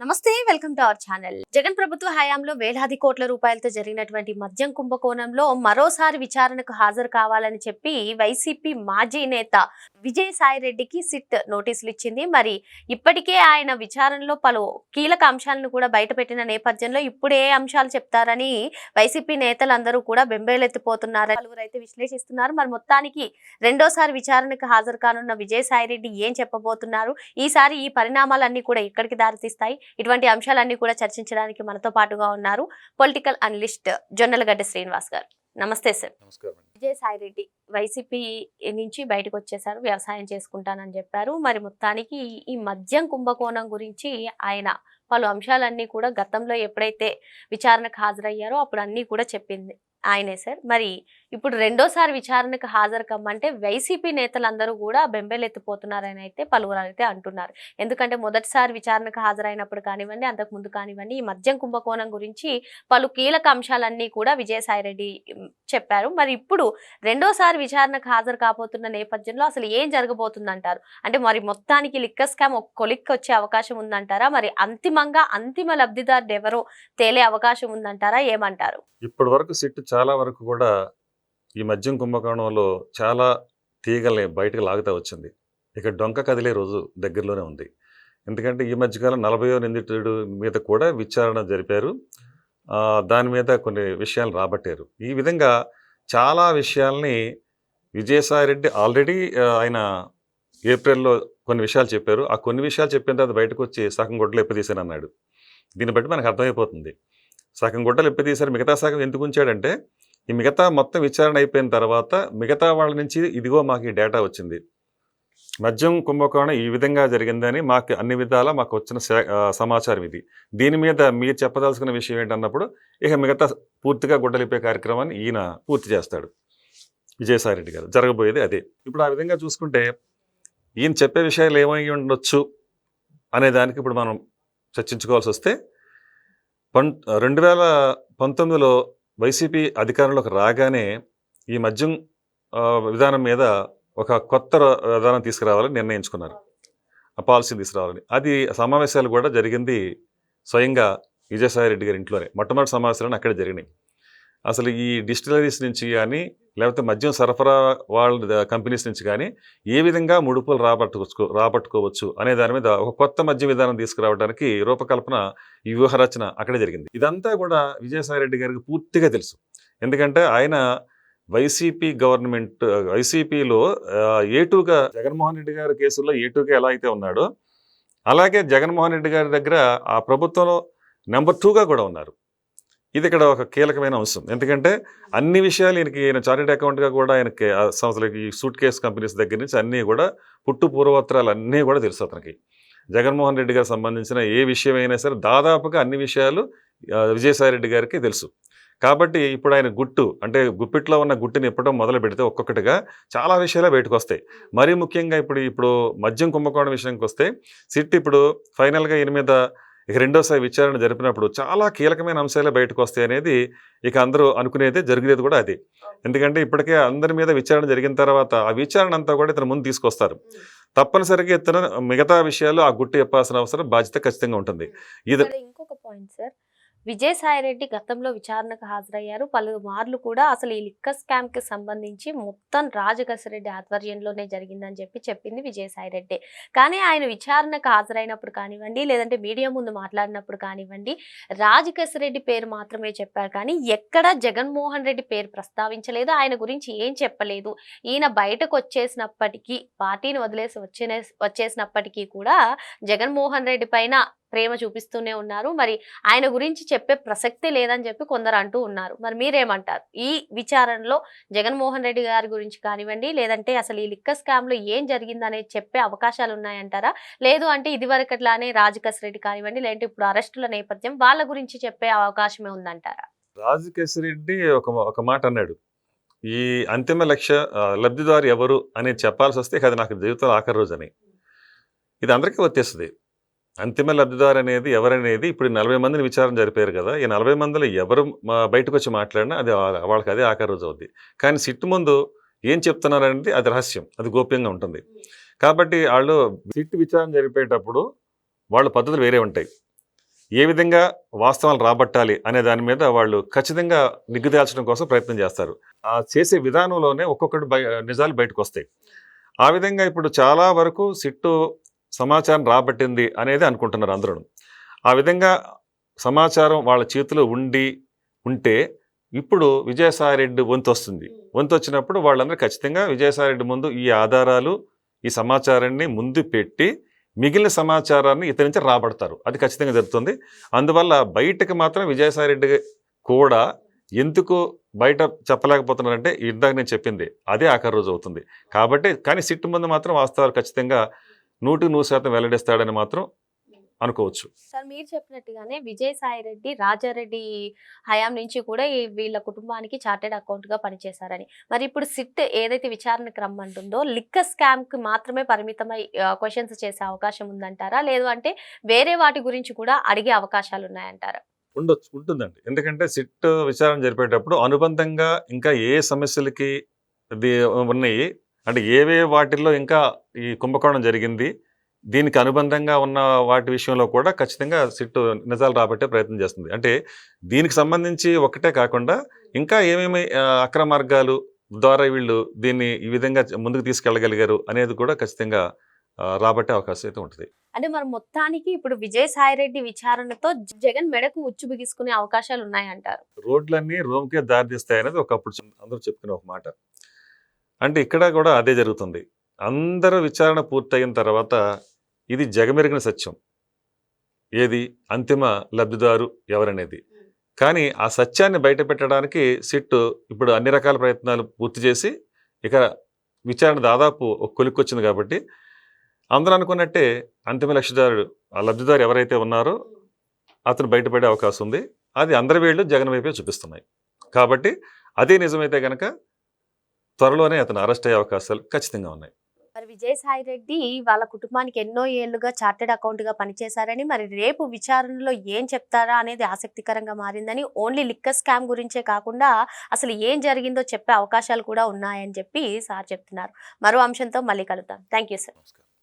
నమస్తే welcome to our channel. Jagan ప్రభుత్వ హయాంలో వేలాది కోట్ల రూపాయలతో జరిగినటువంటి మద్యం కుంభకోణంలో మరోసారి విచారణకు హాజరు కావాలని చెప్పి వైసీపీ మాజీ నేత విజయసాయి రెడ్డికి సిట్ నోటీసులు ఇచ్చింది. మరి ఇప్పటికే ఆయన విచారణలో పలు కీలక అంశాలను కూడా బయటపెట్టిన నేపథ్యంలో ఇప్పుడు ఏ అంశాలు చెప్తారని వైసీపీ నేతలందరూ కూడా బెంబేలెత్తిపోతున్నారు. పలువురు అయితే విశ్లేషిస్తున్నారు. మరి మొత్తానికి రెండోసారి విచారణకు హాజరు కానున్న విజయసాయి రెడ్డి ఏం చెప్పబోతున్నారు? ఈసారి ఈ పరిణామాలన్నీ కూడా ఎక్కడికి దారితీస్తాయి? ఇటువంటి అంశాలన్నీ కూడా చర్చించడానికి మనతో పాటుగా ఉన్నారు పొలిటికల్ అనలిస్ట్ జొన్నలగడ్డ శ్రీనివాస్ గారు. నమస్తే సార్. నమస్కారం అండి. విజయసాయి రెడ్డి వైసీపీ నుంచి బయటకు వచ్చేసారు వ్యవసాయం చేసుకుంటానని చెప్పారు. మరి మొత్తానికి ఈ మద్యం కుంభకోణం గురించి ఆయన పలు అంశాలన్నీ కూడా గతంలో ఎప్పుడైతే విచారణకు హాజరయ్యారో అప్పుడు అన్నీ కూడా చెప్పింది ఆయనే సార్. మరి ఇప్పుడు రెండోసారి విచారణకు హాజరు కమ్మంటే వైసీపీ నేతలందరూ కూడా బెంబేలెత్తిపోతున్నారని అయితే పలువురు అయితే అంటున్నారు. ఎందుకంటే మొదటిసారి విచారణకు హాజరైనప్పుడు కానివ్వండి అంతకు ముందు కానివ్వండి ఈ మద్యం కుంభకోణం గురించి పలు కీలక అంశాలన్నీ కూడా విజయసాయి రెడ్డి చెప్పారు. మరి ఇప్పుడు రెండోసారి విచారణకు హాజరు కాబోతున్న నేపథ్యంలో అసలు ఏం జరగబోతుందంటారు? అంటే మరి మొత్తానికి లిక్క స్కామ్ ఒక కొలిక్కి వచ్చే అవకాశం ఉందంటారా? మరి అంతిమంగా అంతిమ లబ్ధిదారుడు ఎవరో తేలే అవకాశం ఉందంటారా? ఏమంటారు? ఇప్పటి వరకు సిట్ చాలా వరకు కూడా ఈ మద్యం కుంభకోణంలో చాలా తీగల్ని బయటకు లాగుతూ వచ్చింది. ఇక డొంక కదిలే రోజు దగ్గరలోనే ఉంది. ఎందుకంటే ఈ మధ్యకాలం నలభయో నిందితుడు మీద కూడా విచారణ జరిపారు. దాని మీద కొన్ని విషయాలు రాబట్టారు. ఈ విధంగా చాలా విషయాల్ని విజయసాయిరెడ్డి ఆల్రెడీ ఆయన ఏప్రిల్లో కొన్ని విషయాలు చెప్పారు. ఆ కొన్ని విషయాలు చెప్పిన తర్వాత బయటకు వచ్చి సగం గొడ్డలు ఎప్పదీశాను అన్నాడు. దీన్ని బట్టి మనకు అర్థమైపోతుంది. సగం గుడ్డలు ఎప్పదీశారు మిగతా సగం ఎందుకు ఉంచాడంటే ఈ మిగతా మొత్తం విచారణ అయిపోయిన తర్వాత మిగతా వాళ్ళ నుంచి ఇదిగో మాకు ఈ డేటా వచ్చింది. మద్యం కుంభకోణం ఈ విధంగా జరిగిందని మాకు అన్ని విధాలా మాకు వచ్చిన సమాచారం ఇది. దీని మీద మీరు చెప్పదలుచుకున్న విషయం ఏంటన్నప్పుడు ఇక మిగతా పూర్తిగా గుడ్డలిపే కార్యక్రమాన్ని ఈయన పూర్తి చేస్తాడు. విజయసాయి రెడ్డి గారు. జరగబోయేది అదే. ఇప్పుడు ఆ విధంగా చూసుకుంటే ఈయన చెప్పే విషయాలు ఏమై ఉండొచ్చు అనే దానికి ఇప్పుడు మనం చర్చించుకోవాల్సి వస్తే పం రెండు వేల పంతొమ్మిదిలో వైసీపీ అధికారంలోకి రాగానే ఈ మద్యం విధానం మీద ఒక కొత్త విధానం తీసుకురావాలని నిర్ణయించుకున్నారు. ఆ పాలసీని తీసుకురావాలని. అది సమావేశాలు కూడా జరిగింది స్వయంగా విజయసాయి రెడ్డి గారి ఇంట్లోనే. మొట్టమొదటి సమావేశాలు అక్కడే జరిగినాయి. అసలు ఈ డిస్టిలరీస్ నుంచి కానీ లేకపోతే మద్యం సరఫరా వాళ్ళ కంపెనీస్ నుంచి కానీ ఏ విధంగా ముడుపులు రాబట్టుకోవచ్చు రాబట్టుకోవచ్చు అనే దాని మీద ఒక కొత్త మద్య విధానం తీసుకురావడానికి రూపకల్పన ఈ వ్యూహరచన అక్కడే జరిగింది. ఇదంతా కూడా విజయసాయి రెడ్డి గారికి పూర్తిగా తెలుసు. ఎందుకంటే ఆయన వైసీపీ గవర్నమెంట్ వైసీపీలో ఏటూగా జగన్మోహన్ రెడ్డి గారి కేసుల్లో ఏటూగా ఎలా అయితే ఉన్నాడో అలాగే జగన్మోహన్ రెడ్డి గారి దగ్గర ఆ ప్రభుత్వంలో నెంబర్ టూగా కూడా ఉన్నారు. ఇది ఇక్కడ ఒక కీలకమైన అంశం. ఎందుకంటే అన్ని విషయాలు ఈయనకి ఈయన చార్టెడ్ అకౌంట్గా కూడా ఆయనకి సంస్థలకి ఈ సూట్ కేస్ కంపెనీస్ దగ్గర నుంచి అన్నీ కూడా పుట్టు పూర్వోత్తరాలు అన్నీ కూడా తెలుసు అతనికి. జగన్మోహన్ రెడ్డి గారికి సంబంధించిన ఏ విషయమైనా సరే దాదాపుగా అన్ని విషయాలు విజయసాయి రెడ్డి గారికి తెలుసు. కాబట్టి ఇప్పుడు ఆయన గుట్టు అంటే గుప్పిట్లో ఉన్న గుట్టుని ఇప్పటం మొదలు పెడితే ఒక్కొక్కటిగా చాలా విషయాలు బయటకు వస్తాయి. మరీ ముఖ్యంగా ఇప్పుడు ఇప్పుడు మద్యం కుంభకోణం విషయానికి వస్తే సిట్ ఇప్పుడు ఫైనల్గా ఈయన మీద ఇక రెండోసారి విచారణ జరిపినప్పుడు చాలా కీలకమైన అంశాలే బయటకు వస్తాయి అనేది ఇక అందరూ అనుకునేది జరిగేది కూడా అది. ఎందుకంటే ఇప్పటికే అందరి మీద విచారణ జరిగిన తర్వాత ఆ విచారణ అంతా కూడా ఇతను ముందు తీసుకొస్తారు. తప్పనిసరిగా ఇతను మిగతా విషయాలు ఆ గుట్టు చెప్పాల్సిన అవసరం బాధ్యత ఖచ్చితంగా ఉంటుంది. ఇది ఇంకొక పాయింట్ సార్. విజయసాయి రెడ్డి గతంలో విచారణకు హాజరయ్యారు. పలు మార్లు కూడా అసలు ఈ లిక్క స్కామ్కి సంబంధించి మొత్తం రాజకసిరెడ్డి ఆధ్వర్యంలోనే జరిగిందని చెప్పి చెప్పింది విజయసాయి రెడ్డి కానీ ఆయన విచారణకు హాజరైనప్పుడు కానివ్వండి లేదంటే మీడియా ముందు మాట్లాడినప్పుడు కానివ్వండి రాజకసిరెడ్డి పేరు మాత్రమే చెప్పారు. కానీ ఎక్కడ జగన్మోహన్ రెడ్డి పేరు ప్రస్తావించలేదు. ఆయన గురించి ఏం చెప్పలేదు. ఈయన బయటకు వచ్చేసినప్పటికీ పార్టీని వదిలేసి వచ్చే వచ్చేసినప్పటికీ కూడా జగన్మోహన్ రెడ్డి పైన ప్రేమ చూపిస్తూనే ఉన్నారు. మరి ఆయన గురించి చెప్పే ప్రసక్తి లేదని చెప్పి కొందరు అంటూ ఉన్నారు. మరి మీరేమంటారు? ఈ విచారణలో జగన్మోహన్ రెడ్డి గారి గురించి కానివ్వండి లేదంటే అసలు ఈ లిక్క స్కామ్లో ఏం జరిగిందనేది చెప్పే అవకాశాలు ఉన్నాయంటారా? లేదు అంటే ఇదివరకట్లానే రాజకస్ రెడ్డి కానివ్వండి లేదంటే ఇప్పుడు అరెస్టుల నేపథ్యం వాళ్ళ గురించి చెప్పే అవకాశమే ఉందంటారా? రాజకేశ్వరెడ్డి ఒక ఒక మాట అన్నాడు. ఈ అంతిమ లక్ష్య లబ్ధిదారు ఎవరు అనేది చెప్పాల్సి వస్తే అది నాకు జీవితంలో ఆఖరి రోజు అని. ఇది అందరికీ వచ్చేస్తుంది. అంతిమ లబ్ధిదారు అనేది ఎవరనేది ఇప్పుడు నలభై మందిని విచారణ జరిపారు కదా ఈ నలభై మందిలో ఎవరు మా- బయటకు వచ్చి మాట్లాడినా అది వాళ్ళ- వాళ్ళకి అదే ఆఖరి రోజు అవుద్ది. కానీ సిట్టు ముందు ఏం చెప్తున్నారు అనేది అది రహస్యం అది గోప్యంగా ఉంటుంది. కాబట్టి వాళ్ళు సిట్ విచారణ జరిపేటప్పుడు వాళ్ళ పద్ధతులు వేరే ఉంటాయి. ఏ విధంగా వాస్తవాలు రాబట్టాలి అనే దాని మీద వాళ్ళు ఖచ్చితంగా నిగ్గుదాల్చడం కోసం ప్రయత్నం చేస్తారు. ఆ చేసే విధానంలోనే ఒక్కొక్కటి బయ నిజాలు బయటకు వస్తాయి ఆ విధంగా ఇప్పుడు చాలా వరకు సిట్టు సమాచారం రాబట్టింది అనేది అనుకుంటున్నారు అందరూ ఆ విధంగా సమాచారం వాళ్ళ చేతిలో ఉండి ఉంటే ఇప్పుడు విజయసాయిరెడ్డి వంతు వస్తుంది వంతు వచ్చినప్పుడు వాళ్ళందరూ ఖచ్చితంగా విజయసాయిరెడ్డి ముందు ఈ ఆధారాలు ఈ సమాచారాన్ని ముందు పెట్టి మిగిలిన సమాచారాన్ని ఇతని నుంచి రాబడతారు. అది ఖచ్చితంగా జరుగుతుంది. అందువల్ల బయటకు మాత్రం విజయసాయిరెడ్డి కూడా ఎందుకు బయట చెప్పలేకపోతున్నారంటే ఇందాక నేను చెప్పింది అదే ఆఖరి రోజు అవుతుంది. కాబట్టి కానీ సిట్టు ముందు మాత్రం వాస్తవాలు ఖచ్చితంగా నూటికి నూరు శాతం వెల్లడిస్తాడని మాత్రం అనుకోవచ్చు. సార్ మీరు చెప్పినట్టుగానే విజయసాయి రెడ్డి రాజారెడ్డి హయాం నుంచి కూడా ఈ వీళ్ళ కుటుంబానికి చార్టెడ్ అకౌంట్గా పనిచేశారని. మరి ఇప్పుడు సిట్ ఏదైతే విచారణకు రమ్మంటుందో లిక్కర్ స్కామ్కి మాత్రమే పరిమితమై క్వశ్చన్స్ చేసే అవకాశం ఉందంటారా? లేదు అంటే వేరే వాటి గురించి కూడా అడిగే అవకాశాలు ఉన్నాయంటారా? ఉండొచ్చు ఉంటుందండి. ఎందుకంటే సిట్ విచారణ జరిపేటప్పుడు అనుబంధంగా ఇంకా ఏ సమస్యలకి ఇది ఉన్నాయి అంటే ఏవే వాటిల్లో ఇంకా ఈ కుంభకోణం జరిగింది దీనికి అనుబంధంగా ఉన్న వాటి విషయంలో కూడా ఖచ్చితంగా సిట్ నిజాలు రాబట్టే ప్రయత్నం చేస్తుంది. అంటే దీనికి సంబంధించి ఒకటే కాకుండా ఇంకా ఏమేమి అక్రమ మార్గాలు ద్వారా వీళ్ళు దీన్ని ఈ విధంగా ముందుకు తీసుకెళ్ళగలిగారు అనేది కూడా ఖచ్చితంగా రాబట్టే అవకాశం అయితే ఉంటుంది. అంటే మరి మొత్తానికి ఇప్పుడు విజయసాయి రెడ్డి విచారణతో జగన్ మెడకు ఉచ్చు బిగించుకునే అవకాశాలు ఉన్నాయంటారు రోడ్లన్నీ రోమ్కే దారితీస్తాయి అనేది ఒకప్పుడు అందరూ చెప్పుకునే ఒక మాట. అంటే ఇక్కడ కూడా అదే జరుగుతుంది. అందరూ విచారణ పూర్తయిన తర్వాత ఇది జగమెరిగిన సత్యం. ఏది? అంతిమ లబ్ధిదారు ఎవరనేది. కానీ ఆ సత్యాన్ని బయట పెట్టడానికి సిట్ ఇప్పుడు అన్ని రకాల ప్రయత్నాలు పూర్తి చేసి ఇక విచారణ దాదాపు ఒక కొలిక్కొచ్చింది కాబట్టి అందరూ అనుకున్నట్టే అంతిమ లక్షదారుడు ఆ లబ్ధిదారు ఎవరైతే ఉన్నారో అతను బయటపడే అవకాశం ఉంది. అది అందరి వేళ్ళు జగన్ వైపే చూపిస్తున్నాయి. కాబట్టి అదే నిజమైతే కనుక త్వరలోనే అతను అరెస్ట్ అయ్యే అవకాశాలు ఖచ్చితంగా ఉన్నాయి. మరి విజయసాయి రెడ్డి వాళ్ళ కుటుంబానికి ఎన్నో ఏళ్ళుగా చార్టెడ్ అకౌంట్గా పనిచేశారని మరి రేపు విచారణలో ఏం చెప్తారా అనేది ఆసక్తికరంగా మారిందని ఓన్లీ లిక్కర్ స్కామ్ గురించే కాకుండా అసలు ఏం జరిగిందో చెప్పే అవకాశాలు కూడా ఉన్నాయని చెప్పి సార్ చెప్తున్నారు. మరో అంశంతో మళ్ళీ కలుద్దాం. Thank you sir